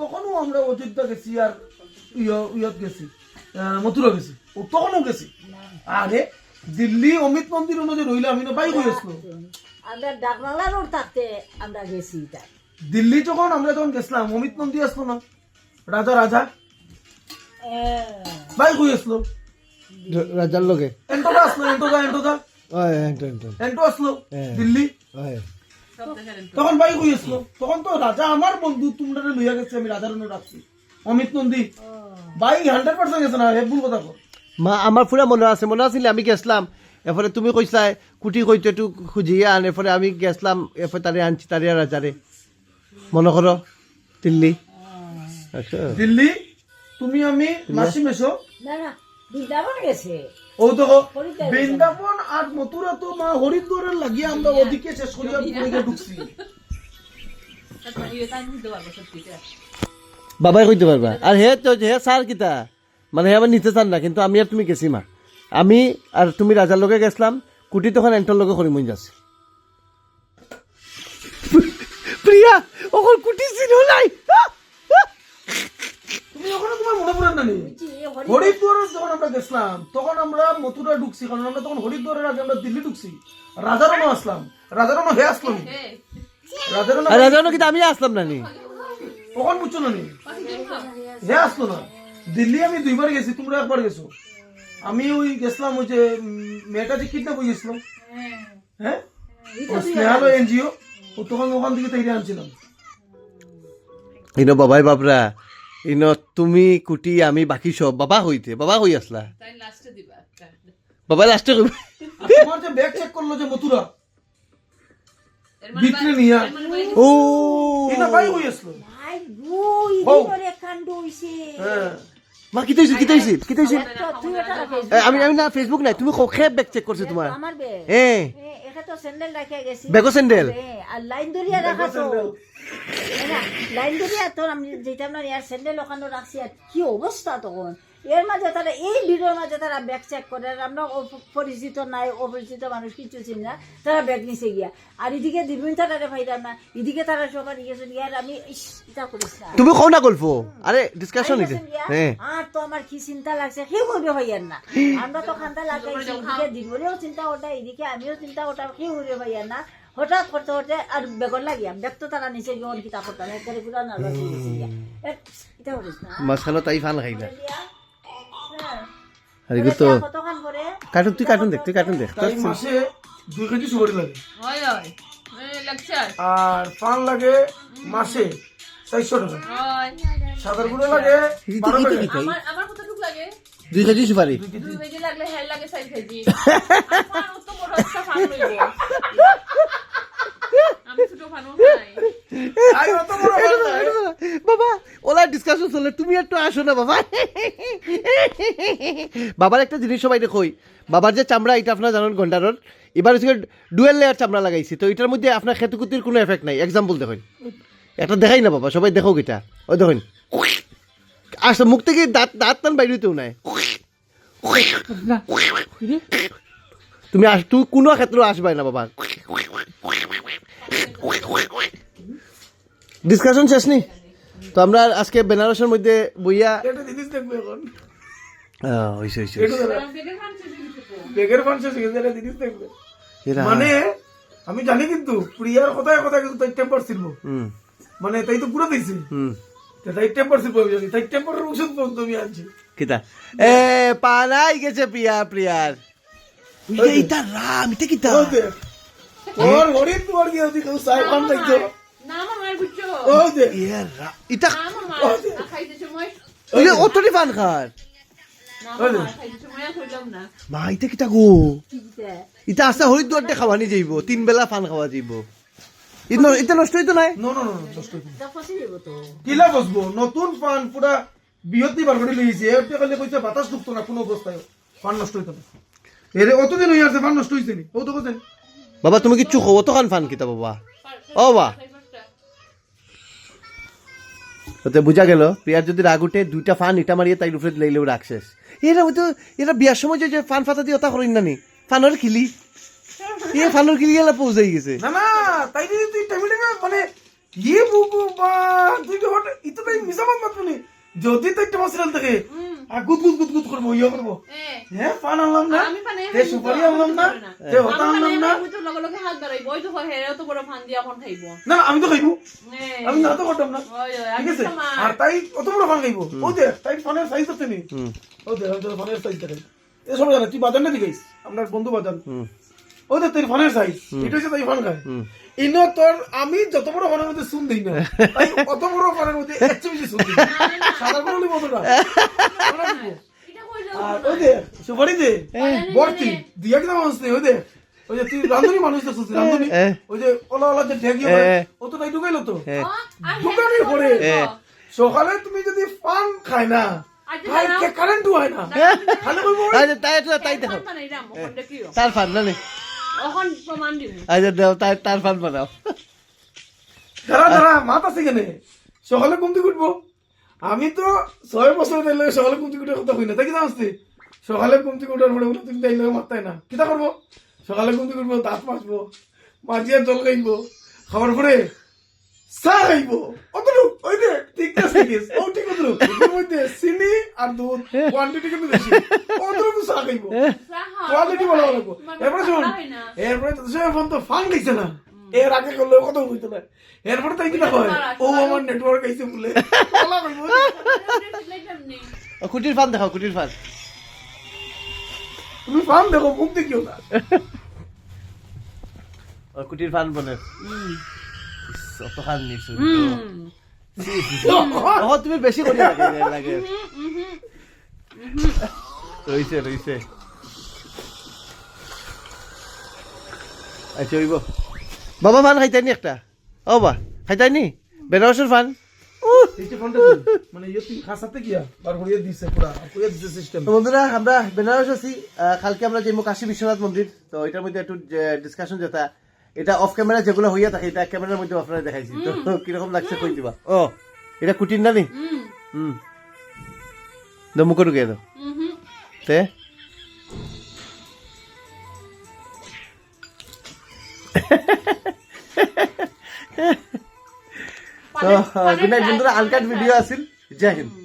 তখনও আমরা অযোধ্যা গেছি আর ইয়ত গেছি মথুরা গেছি। ও তখনও গেছি। আরে দিল্লি অমিত মন্দির অনুযায়ী রইলে আমি না বাই হয়ে আসলো। আমরা ডাকবাংলা রোড থাকতে আমরা গেছি দিল্লি যখন আমরা যখন গেছিলাম অমিত মন্দির আসলো না? রাজা রাজা? বাই হয়ে আসলো। রাজার লগে? এন্টোটা আসলো এন্টোটা এন্টোটা এন্টন এন্টন এন্টো আসলো হ্যাঁ। দিল্লি। তখন হয়ে আসলো তখন তো রাজা আমার বন্ধু তোমরা লইয়া গেছে আমি রাজার জন্য রাখছি। Amit Nandi by hundred percent গেছে না হে ভুল কথা মা আমার পুরা মনে আছে মনে আছিল আমি গেছলাম এরপরে তুমি কইসলা কুটি কইতে একটু খুঁজিয়ে আন এরপরে আমি গেছলাম এরপরে তারে আনছি তারে রাজারে মনে করো দিল্লি। আচ্ছা। দিল্লি তুমি আমি মাসি মেশো না না। বৃন্দাবন গেছে। ও তো বৃন্দাবন আর মথুরা তো মা হরিদ্বারের লাগিয়ে আমরা ওদিকে শেষ করিয়া পুরীতে ঢুকছি। বাবাই কইতে পারবা। আর হে তো হে স্যার কিতা? মানে হে আমার নিতে চান না কিন্তু আমি আর তুমি গেছি মা। আমি আর তুমি রাজার লগে গেছলাম কুটি তখন এন্টর লগে করি মন যাচ্ছে প্রিয়া অকল কুটি চিনো নাই? তুমি ওখানে তোমার মনে পড়ে না নি? হরিদ্বারে? যখন আমরা গেছিলাম তখন আমরা মথুরা ঢুকছি কারণ আমরা তখন হরিদ্বারের আগে আমরা দিল্লি ঢুকছি। রাজারানো আসলাম। রাজারানো হে আসলো নি? রাজারানো কিন্তু আমি আসলাম না নি। কখন বুঝছ না নি? হে আসলো না। দিল্লি আমি দুইবার গেছি তোমরা একবার গেছো। আমি ওই গেছিলাম ওই যে মেয়েটা যে কিডন্যাপ হয়ে গেছিলাম হ্যাঁ? ও এনজিও ও তখন ওখান থেকে তৈরি আনছিলাম। বাবাই বাবরা ইনো তুমি কুটি আমি বাকি সব বাবা হইতে বাবা হই আসলা বাবা লাস্টে কইবে আর তোমার যে ব্যাগ চেক করল যে মথুরা বিক্রি নিয়া ও হয়ে আসলো ভাই গুই বউ। কাণ্ড হইছে হ্যাঁ মা কি। এ, আমি আমি না ফেসবুক নাই তুমি খেয়ে ব্যাগ চেক করছ তোমার আমার এটা তো স্যান্ডেল রাখিয়া গেছি। বেগো স্যান্ডেল আর লাইন ধরিয়া রাখা তো। লাইন ধরিয়া তোর আমি যেতাম না ইয়ার স্যান্ডেল ওখানে রাখছি আর কি অবস্থা তখন? এর মাঝে তারা এই ভিডিওর মাঝে তারা ব্যাগ চেক করে আমরা পরিচিত নাই অপরিচিত মানুষ কিছু চিনি না তারা ব্যাগ নিচে গিয়া। আর এদিকে দিবিন তারা পাইতাম না এদিকে তারা সবার গিয়েছেন ইয়ার আমি ইস করিস না। তুমি কও না গল্প? আরে ডিসকাশন হইছে। হ্যাঁ। আর তো আমার কি চিন্তা লাগছে কেউ করবে ভাইয়ার না। আমরা তো খান্তা লাগাইছি এদিকে দিনবরেও চিন্তা ওটা এদিকে আমিও চিন্তা ওটা কি করবে ভাইয়ার না। হঠাৎ করতে করতে আর বেগর লাগিয়া ব্যাগ তো তারা নিচে গিয়ে কিতা করতাম একবারে পুরা গেছে এটা করিস না। মাঝখানে তাই খাইলা। দিয়া, হ্যাঁ। আর তো কার্টুন তুই কার্টুন দেখ তুই কার্টুন দেখ। তোর তাই মাসে দুই কেজি সুপারি লাগে। আর পান লাগে মাসে চারশো টাকা। সাদারগুলো লাগে বারো টাকা। আমার আমার কতটুকু লাগে? দুই কেজি সুপারি। দুই কেজি। লাগলে হেল লাগে চার কেজি। ফান তো বড় একটা ফান লইব আমি ছোট ফানও খাই। বাবা ওলা ডিসকাশন চলে তুমি একটু আসো না বাবা। বাবার একটা জিনিস সবাই দেখই। বাবার যে চামড়া এটা আপনার জানেন গন্ডারর। এবার হচ্ছে ডুয়েল লেয়ার চামড়া লাগাইছে। তো এটার মধ্যে আপনার খেতুকুতির কোনো এফেক্ট নাই। এক্সাম্পল দেখুন এটা দেখাই না বাবা সবাই দেখো এটা। ওই দেখুন আসলে মুখ থেকে দাঁত দাঁত টান বাইরেতেও নাই। তুমি আস তুই কোনো ক্ষেত্রে আসবাই না বাবা। ডিসকাশন শেষ নি তো আমরা আজকে বেনারসের মধ্যে বইয়া মানে আমি জানি কিন্তু প্রিয়ার কথায় কথা কিন্তু তাই টেম্পার ছিল। মানে তাই তো পুরো দিয়েছে। হুম। তাই টেম্পার ছিল আমি জানি। তাই টেম্পারের ওষুধ পর্যন্ত আমি আনছি। কিতা? এ পালাই গেছে প্রিয়া প্রিয়ার। ইটা রাম এটা কিতা? ওর হরিণ কি ওদিকে সাই পান দেখছ ইটা অতটি খার। মা ইটা গো? যাইব তিন বেলা ফান খাওয়া যাইব। ইনো এটা নষ্ট হইতো নাই? নো নো নো নষ্ট হইতো না। এটা ফসি যাব তো। কিলা বসবো? নতুন পান পুরা বিহতি বার করে লিয়েছে এতে খালি কইছে বাতাস ঢুকতো না কোনো অবস্থায়। পান নষ্ট হইতো না। এরে অতদিন আছে পান নষ্ট হইছে নি। ও তো বাবা তুমি কিচ্ছু খাও অত খান ফান কিতা বাবা। ও বা। ওতে বোঝা গেল, প্রিয়ার যদি রাগ উঠে দুইটা ফান ইটা মারিয়ে তাই উপরে লাইলেও রাগ শেষ এরা তো এরা বিয়ার সময় যে- ফান ফাতা দিয়ে ওটা করেন না নি ফানর খিলি। এ ফানর খিলি গেলে পৌঁছাই গেছে। না না, তাই যদি তুই টাইমে মানে ইয়ে বুকু বা তুই হট ইতো তাই এই মাত্র মাতবনি যদি তো একটা মাসরাল থাকে আর গুদ গুদ গুদ গুদ করব ইয়ে করব। হ্যাঁ পান আনলাম না? আমি তে সুপারি আনলাম না? হতা আনলাম না? না আমি খাইবো। আমি না করতাম না। ঠিক আছে? আর তাই অত বড় ফান খাইবো? ও দেখ তাই ফানের সাইজ দেখতে ও ফানের সাইজ দেখাই। জানা তুই বাজার না আপনার বন্ধু বাজার। হুম। ও দেখ তোর ফানের সাইজ এটা হচ্ছে তাই ফান খায়। হুম। ইনো তোর আমি যত বড় ফানের মধ্যে শুন দিই না অত বড় ফানের মধ্যে এর চেয়ে বেশি শুন দিই সাদা মতটা আর ওই দেখ সুপারি দে ভর্তি দিয়া কিনা মানুষ নেই ওই দেখ ওই যে তুই রান্ধনি মানুষ দেখছিস রান্ধনি এ। ওই যে ওলা ওলা যে ঢেকি এ। ও তো তাই ঢুকাইলো তো এ আর দোকানে হেরে করে। এ। সকালে তুমি যদি পান খায় না কারেন্ট হয় না তাই তো তাই দেখো। তার ফান না নে ওখান প্রমাণ দিব। আচ্ছা দেও তাই তার ফান বানাও। দাঁড়া দাঁড়া মাত আছে কেনে? সকালে থেকে উঠবো আমি তো ছয় বছর ধরে সকালে থেকে উঠার কথা কই না তাই কি জানাস তুই? সকালে থেকে উঠার পরে বলে তুমি তাই লাগে মারতাই না। কিতা করব সকালে থেকে উঠবো দাঁত মাজবো। মাজিয়া জল খাইবো। খাবার পরে চা খাইবো। অতটুক ওই দেখ ঠিক আছে ও ঠিক অতটুক এর মধ্যে চিনি আর দুধ কোয়ান্টিটি কিন্তু বেশি। অতটুকু চা খাইবো। কোয়ালিটি ভালো লাগবো। এরপরে শুন এরপরে তো সে ফোন তো দিছে না। এর আগে করলে কত হইতো না। এরপরে তাই কিনা কয় ও আমার নেটওয়ার্ক আইছে বলে। বলা কুটির ফান দেখাও কুটির ফান। তুমি ফান দেখো মুখ দেখিও না। কুটির ফান খান নিছো ও তুমি বেশি করি লাগে। লাগে রইছে রইছে। আচ্ছা হইব বাবা ফান খাইতানি একটা? ও বা খাইতানি বেনারসের ফান। মানে বন্ধুরা আমরা বেনারস আছি। কালকে আমরা যাইব কাশী বিশ্বনাথ মন্দির তো এটার মধ্যে একটু ডিসকাশন যেটা এটা অফ ক্যামেরা যেগুলো হইয়া থাকে এটা ক্যামেরার মধ্যে আপনারা দেখাইছি। তো কীরকম লাগছে কই দিবা? ও এটা কুটির না নি হুম। দমুকে ঢুকে দাও। তো। গুড নাইট বন্ধুরা আনকাট ভিডিও আছিল। জয় হিন্দ।